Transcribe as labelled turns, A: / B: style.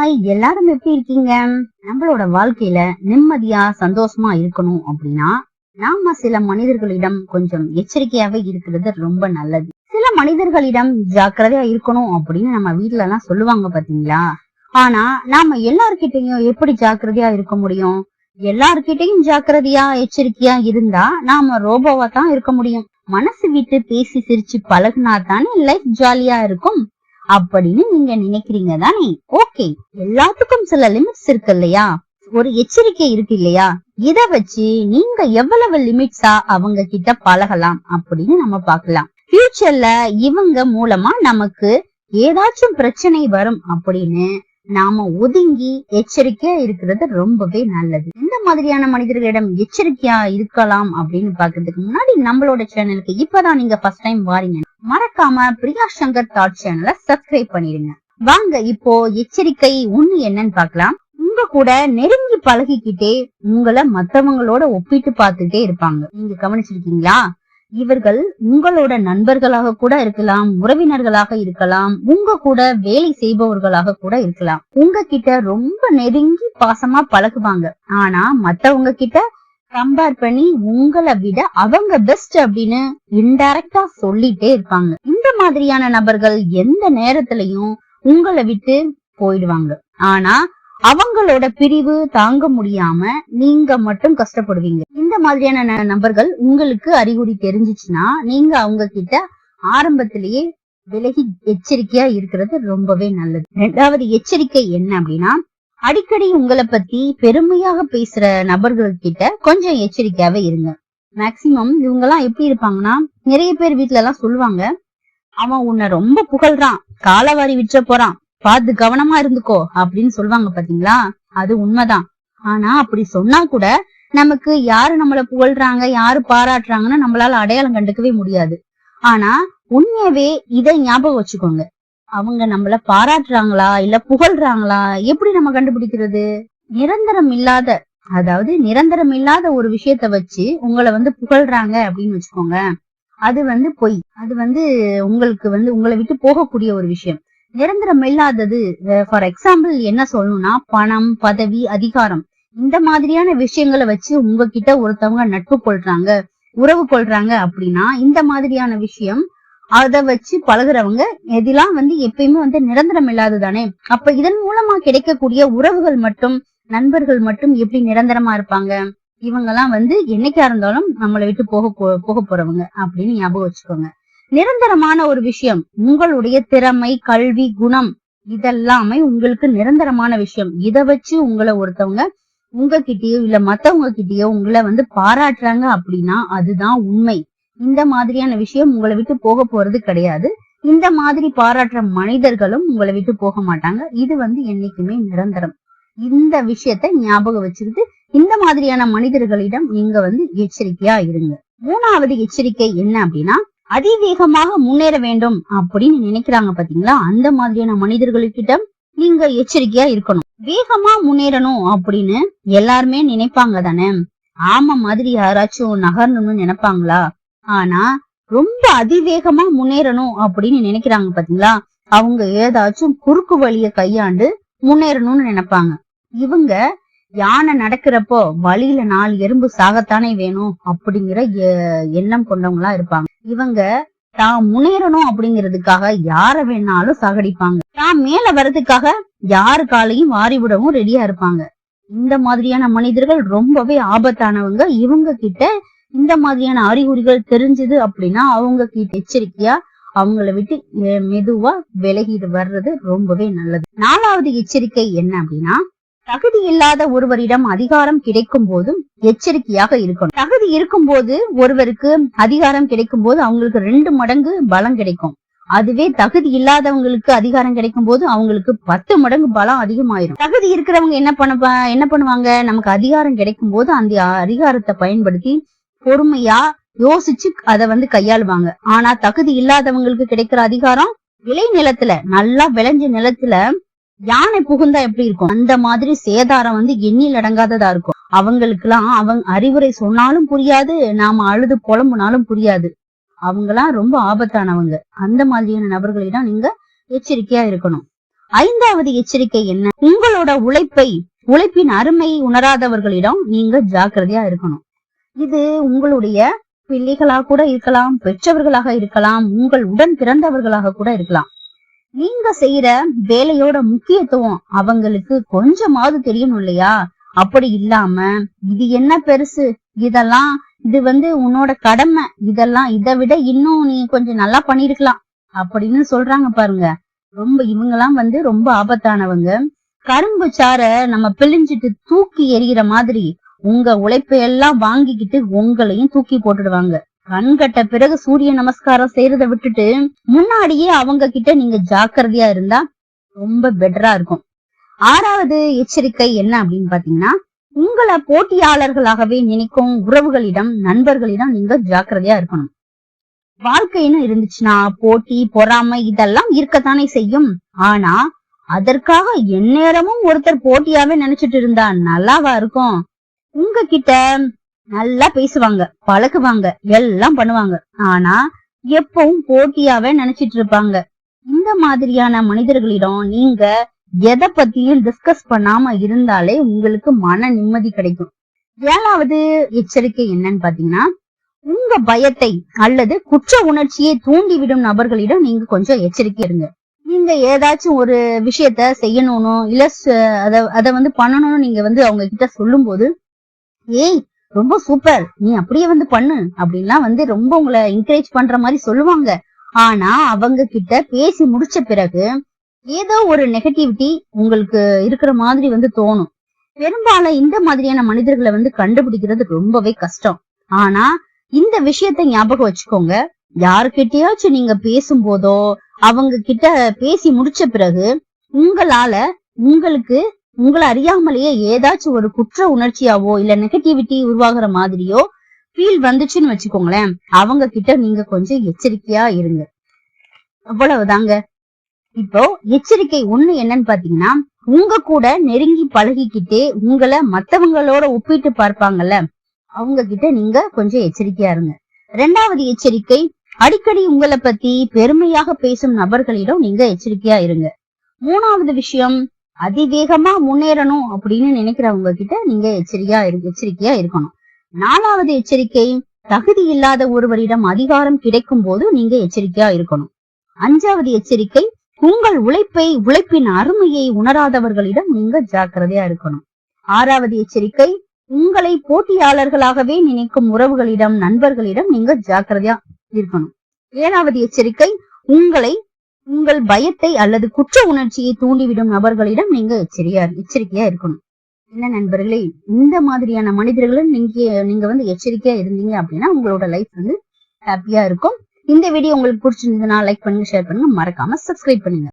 A: Hi எல்லாரும் எப்படி இருக்கீங்க? நம்மளோட வாழ்க்கையில நிம்மதியா சந்தோஷமா இருக்கணும் அப்படின்னா நாம சில மனிதர்களிடம் கொஞ்சம் எச்சரிக்கையாவே இருக்கிறது ரொம்ப நல்லது. சில மனிதர்களிடம் ஜாக்கிரதையா இருக்கணும் அப்படின்னு நம்ம வீட்டுல எல்லாம் சொல்லுவாங்க பாத்தீங்களா? ஆனா நாம எல்லார்கிட்டையும் எப்படி ஜாக்கிரதையா இருக்க முடியும்? எல்லார்கிட்டையும் ஜாக்கிரதையா எச்சரிக்கையா இருந்தா நாம ரோபோவா தான் இருக்க முடியும். மனசு விட்டு பேசி சிரிச்சு பழகுனா தானே லைஃப் ஜாலியா இருக்கும். அப்படின்னு நீங்க நினைக்கிறீங்க தானே? ஓகே எல்லாத்துக்கும் சில லிமிட்ஸ் இருக்கு இல்லையா? ஒரு எச்சரிக்கை இருக்கு இல்லையா? இத வச்சு நீங்க எவ்வளவு லிமிட்ஸா அவங்க கிட்ட பழகலாம் அப்படின்னு நம்ம பார்க்கலாம். ஃபியூச்சர்ல இவங்க மூலமா நமக்கு ஏதாச்சும் பிரச்சனை வரும் அப்படின்னு நாம ஒதுங்கி எச்சரிக்கையா இருக்கிறது ரொம்பவே நல்லது. இந்த மாதிரியான மனிதர்களிடம் எச்சரிக்கையா இருக்கலாம் அப்படின்னு பாக்குறதுக்கு முன்னாடி நம்மளோட சேனலுக்கு இப்பதான் நீங்க ஃபர்ஸ்ட் டைம் வாரீங்க. மறக்காம பிரியா சங்கர் தாட் சேனலை சப்ஸ்கிரைப் பண்ணிடுங்க. வாங்க இப்போ எச்சரிக்கை ஒண்ணு என்னன்னு பாக்கலாம் உங்க கூட நெருங்கி பழகிக்கிட்டே உங்களை மத்தவங்களோட ஒப்பிட்டு பார்த்துட்டே இருப்பாங்க. நீங்க கவனிச்சிருக்கீங்களா? இவர்கள் உங்களோட நண்பர்களாக கூட இருக்கலாம் உறவினர்களாக இருக்கலாம் உங்க கூட வேலை செய்பவர்களாக கூட இருக்கலாம். உங்ககிட்ட ரொம்ப நெருங்கி பாசமா பழகுவாங்க. ஆனா மத்தவங்க கிட்ட கம்பேர் பண்ணி உங்களை விட அவங்க பெஸ்ட் அப்படின்னு இன்டைரக்டா சொல்லிட்டே இருப்பாங்க. இந்த மாதிரியான நபர்கள் எந்த நேரத்திலையும் உங்களை விட்டு போயிடுவாங்க. ஆனா அவங்களோட பிரிவு தாங்க முடியாம நீங்க மட்டும் கஷ்டப்படுவீங்க. இந்த மாதிரியான ந- நபர்கள் உங்களுக்கு அறிகுறி தெரிஞ்சிச்சுன்னா நீங்க அவங்க கிட்ட ஆரம்பத்திலேயே விலகி எச்சரிக்கையா இருக்கிறது ரொம்பவே நல்லது. ரெண்டாவது எச்சரிக்கை என்ன அப்படின்னா அடிக்கடி உங்களை பத்தி பெருமையாக பேசுற நபர்கள் கிட்ட கொஞ்சம் எச்சரிக்கையாவே இருங்க. மேக்சிமம் இவங்க எல்லாம் எப்படி இருப்பாங்கன்னா நிறைய பேர் வீட்டுல எல்லாம் சொல்லுவாங்க அவன் உன்னை ரொம்ப புகழ்றான் காலவாரி விற்ற போறான் பார்த்து கவனமா இருந்துக்கோ அப்படின்னு சொல்லுவாங்க பாத்தீங்களா? அது உண்மைதான். ஆனா அப்படி சொன்னா கூட நமக்கு யாரு நம்மள புகழ்றாங்க யாரு பாராட்டுறாங்கன்னு நம்மளால அடையாளம் கண்டுக்கவே முடியாது. ஆனா உண்மையவே இதை ஞாபகம் வச்சுக்கோங்க. அவங்க நம்மள பாராட்டுறாங்களா? இல்ல புகழ்றாங்களா? எப்படி நம்ம கண்டுபிடிக்கிறது? நிரந்தரம் இல்லாத அதாவது நிரந்தரம் இல்லாத ஒரு விஷயத்த வச்சு உங்களை வந்து புகழ்றாங்க அப்படின்னு வச்சுக்கோங்க. அது வந்து பொய். அது வந்து உங்களுக்கு வந்து உங்களை விட்டு போகக்கூடிய ஒரு விஷயம். நிரந்தரம் இல்லாதது ஃபார் எக்ஸாம்பிள் என்ன சொல்லணும்னா பணம் பதவி அதிகாரம். இந்த மாதிரியான விஷயங்களை வச்சு உங்ககிட்ட ஒருத்தவங்க நட்பு கொள்றாங்க உறவு கொள்றாங்க அப்படின்னா இந்த மாதிரியான விஷயம் அத வச்சு பழகுறவங்க இதெல்லாம் வந்து எப்பயுமே வந்து நிரந்தரம் இல்லாது தானே அப்ப இதன் மூலமா கிடைக்கக்கூடிய உறவுகள் மட்டும் நண்பர்கள் மட்டும் எப்படி நிரந்தரமா இருப்பாங்க? இவங்கெல்லாம் வந்து என்னைக்கா இருந்தாலும் நம்மளை விட்டு போக போ- போக போறவங்க அப்படின்னு ஞாபகம் வச்சுக்கோங்க. நிரந்தரமான ஒரு விஷயம் உங்களுடைய திறமை கல்வி குணம் இதெல்லாமே உங்களுக்கு நிரந்தரமான விஷயம். இத வச்சு உங்களை ஒருத்தவங்க உங்ககிட்டயோ இல்ல மத்தவங்க கிட்டயோ உங்களை வந்து பாராட்டுறாங்க அப்படின்னா அதுதான் உண்மை. இந்த மாதிரியான விஷயம் உங்களை விட்டு போக போறது கிடையாது. இந்த மாதிரி பாராட்டுற மனிதர்களும் உங்களை விட்டு போக மாட்டாங்க. இது வந்து என்னைக்குமே நிரந்தரம். இந்த விஷயத்த ஞாபகம் வச்சுக்கிட்டு இந்த மாதிரியான மனிதர்களிடம் நீங்க வந்து எச்சரிக்கையா இருங்க. மூணாவது எச்சரிக்கை என்ன அப்படின்னா அதிவேகமாக முன்னேற வேண்டும் அப்படின்னு நினைக்கிறாங்க பாத்தீங்களா? அந்த மாதிரியான மனிதர்களுக்கிட்ட நீங்க எச்சரிக்கையா இருக்கணும். வேகமா முன்னேறணும் அப்படின்னு எல்லாருமே நினைப்பாங்க தானே? ஆமா மாதிரி யாராச்சும் நகரணும்னு நினைப்பாங்களா? ஆனா ரொம்ப அதிவேகமா முன்னேறணும் அப்படின்னு நினைக்கிறாங்க பாத்தீங்களா? அவங்க ஏதாச்சும் குறுக்கு வழிய கையாண்டு முன்னேறணும்னு நினைப்பாங்க. இவங்க யானை நடக்கிறப்போ வழியில நாலு எறும்பு சாகத்தானே வேணும் அப்படிங்கிற எ- எண்ணம் கொண்டவங்களா இருப்பாங்க. இவங்க தான் முன்னேறணும் அப்படிங்கிறதுக்காக யார வேணாலும் சாகடிப்பாங்க. தான் மேல வர்றதுக்காக யாரு காலையும் வாரி விடவும் ரெடியா இருப்பாங்க. இந்த மாதிரியான மனிதர்கள் ரொம்பவே ஆபத்தானவங்க. இவங்க கிட்ட இந்த மாதிரியான அறிகுறிகள் தெரிஞ்சது அப்படின்னா அவங்க கிட்ட எச்சரிக்கையா அவங்கள விட்டு மெதுவா விலகிட்டு வர்றது ரொம்பவே நல்லது. நாலாவது எச்சரிக்கை என்ன அப்படின்னா தகுதி இல்லாத ஒருவரிடம் அதிகாரம் கிடைக்கும் போதும் எச்சரிக்கையாக இருக்கணும். தகுதி இருக்கும் போது ஒருவருக்கு அதிகாரம் கிடைக்கும் போது அவங்களுக்கு ரெண்டு மடங்கு பலம் கிடைக்கும். அதுவே தகுதி இல்லாதவங்களுக்கு அதிகாரம் கிடைக்கும் போது அவங்களுக்கு பத்து மடங்கு பலம் அதிகமாயிரும். தகுதி இருக்கிறவங்க என்ன பண்ண என்ன பண்ணுவாங்க? நமக்கு அதிகாரம் கிடைக்கும் போது அந்த அதிகாரத்தை பயன்படுத்தி பொறுமையா யோசிச்சு அதை வந்து கையாளுவாங்க. ஆனா தகுதி இல்லாதவங்களுக்கு கிடைக்கிற அதிகாரம் விளை நிலத்துல நல்லா விளைஞ்ச நிலத்துல யானை புகுந்தா எப்படி இருக்கும்? அந்த மாதிரி சேதாரம் வந்து எண்ணில் அடங்காததா இருக்கும். அவங்களுக்கு எல்லாம் அவங்க அறிவுரை சொன்னாலும் புரியாது நாம அழுது புலம்புனாலும் புரியாது. அவங்கெல்லாம் ரொம்ப ஆபத்தானவங்க. அந்த மாதிரியான நபர்களிடம் நீங்க எச்சரிக்கையா இருக்கணும். ஐந்தாவது எச்சரிக்கை என்ன? உங்களோட உழைப்பை உழைப்பின் அருமை உணராதவர்களிடம் நீங்க ஜாக்கிரதையா இருக்கணும். இது உங்களுடைய பிள்ளைகளாக கூட இருக்கலாம் பெற்றவர்களாக இருக்கலாம் உங்கள் உடன் பிறந்தவர்களாக கூட இருக்கலாம். நீங்க செய்யற வேலையோட முக்கியத்துவம் அவங்களுக்கு கொஞ்சமாவது தெரியணும் இல்லையா? அப்படி இல்லாம இது என்ன பெருசு? இதெல்லாம் இது வந்து உன்னோட கடமை. இதெல்லாம் இதை விட இன்னும் நீ கொஞ்சம் நல்லா பண்ணிருக்கலாம் அப்படின்னு சொல்றாங்க பாருங்க. ரொம்ப இவங்கெல்லாம் வந்து ரொம்ப ஆபத்தானவங்க. கரும்பு சார நம்ம பிழிஞ்சிட்டு தூக்கி எறிகிற மாதிரி உங்க உழைப்பை எல்லாம் வாங்கிக்கிட்டு உங்களையும் தூக்கி போட்டுடுவாங்க. கண்கட்ட பிறகு சூரிய நமஸ்காரம் செய்யறத விட்டுட்டு முன்னாடியே அவங்க கிட்ட நீங்க ஜாக்கிரதையா இருந்தா ரொம்ப பெட்டரா இருக்கும். ஆறாவது எச்சரிக்கை என்ன அப்படின்னு பாத்தீங்கன்னா உங்களை போட்டியாளர்களாகவே நினைக்கும் உறவுகளிடம் நண்பர்களிடம் நீங்க ஜாக்கிரதையா இருக்கணும். வாழ்க்கைன்னு இருந்துச்சுன்னா போட்டி பொறாமை இதெல்லாம் இருக்கத்தானே செய்யும். ஆனா அதற்காக எந்நேரமும் ஒருத்தர் போட்டியாவே நினைச்சிட்டு இருந்தா நல்லாவா இருக்கும். உங்ககிட்ட நல்லா பேசுவாங்க பழகுவாங்க எல்லாம் பண்ணுவாங்க. ஆனா எப்பவும் போட்டியாவே நினைச்சிட்டு இருப்பாங்க. இந்த மாதிரியான மனிதர்களிடம் நீங்க எதை பத்தியும் டிஸ்கஸ் பண்ணாம இருந்தாலே உங்களுக்கு மன நிம்மதி கிடைக்கும். ஏழாவது எச்சரிக்கை என்னன்னு பாத்தீங்கன்னா உங்க பயத்தை அல்லது குற்ற உணர்ச்சியை தூண்டிவிடும் நபர்களிடம் நீங்க கொஞ்சம் எச்சரிக்கை இருங்க. நீங்க ஏதாச்சும் ஒரு விஷயத்த செய்யணும்னு இல்ல அத அத வந்து பண்ணணும்னு நீங்க வந்து அவங்க கிட்ட சொல்லும் போது ஏய் ரொம்ப சூப்பர். நீ அப்படியே வந்து பண்ணு. அப்படின்லாம் வந்து ரொம்ப உங்களை என்கரேஜ் பண்ற மாதிரி சொல்லுவாங்க. ஆனா அவங்க கிட்ட பேசி முடிச்ச பிறகு ஏதோ ஒரு நெகட்டிவிட்டி உங்களுக்கு இருக்கிற மாதிரி வந்து தோணும். பெரும்பாலும் இந்த மாதிரியான மனிதர்களை வந்து கண்டுபிடிக்கிறது ரொம்பவே கஷ்டம். ஆனா இந்த விஷயத்தை ஞாபகம் வச்சுக்கோங்க. யாருக்கிட்டயாச்சும் நீங்க பேசும்போதோ அவங்க கிட்ட பேசி முடிச்ச பிறகு உங்களால உங்களுக்கு உங்களை அறியாமலேயே ஏதாச்சும் ஒரு குற்ற உணர்ச்சியாவோ இல்ல நெகட்டிவிட்டி உருவாகிற மாதிரியோ ஃபீல் வந்துச்சுன்னு வச்சுக்கோங்களேன் அவங்க கிட்ட நீங்க கொஞ்சம் எச்சரிக்கையா இருங்க. அவ்வளவுதாங்க. இப்போ எச்சரிக்கை ஒண்ணு என்னன்னு பாத்தீங்கன்னா உங்க கூட நெருங்கி பழகிக்கிட்டே உங்களை மத்தவங்களோட ஒப்பிட்டு பார்ப்பாங்கல்ல அவங்க கிட்ட நீங்க கொஞ்சம் எச்சரிக்கையா இருங்க. ரெண்டாவது எச்சரிக்கை அடிக்கடி உங்களை பத்தி பெருமையாக பேசும் நபர்களிடம் நீங்க எச்சரிக்கையா இருங்க. மூணாவது விஷயம் அதிவேகமா முன்னேறணும் அப்படின்னு நினைக்கிறவங்க கிட்ட நீங்க எச்சரிக்கையா எச்சரிக்கையா இருக்கணும். நாலாவது எச்சரிக்கை தகுதி இல்லாத ஒருவரிடம் அதிகாரம் கிடைக்கும் போது நீங்க எச்சரிக்கையா இருக்கணும். அஞ்சாவது எச்சரிக்கை உங்கள் உழைப்பை உழைப்பின் அருமையை உணராதவர்களிடம் நீங்க ஜாக்கிரதையா இருக்கணும். ஆறாவது எச்சரிக்கை உங்களை போட்டியாளர்களாகவே நினைக்கும் உறவுகளிடம் நண்பர்களிடம் நீங்க ஜாக்கிரதையா இருக்கணும். ஏழாவது எச்சரிக்கை உங்களை உங்கள் பயத்தை அல்லது குற்ற உணர்ச்சியை தூண்டிவிடும் நபர்களிடம் நீங்க எச்சரியா எச்சரிக்கையா இருக்கணும். என்ன நண்பர்களே இந்த மாதிரியான மனிதர்களும் நீங்க நீங்க வந்து எச்சரிக்கையா இருந்தீங்க அப்படின்னா உங்களோட லைஃப் வந்து ஹாப்பியா இருக்கும். இந்த வீடியோ உங்களுக்கு பிடிச்சிருந்ததுன்னா லைக் பண்ணுங்க ஷேர் பண்ணுங்க. மறக்காம சப்ஸ்கிரைப் பண்ணுங்க.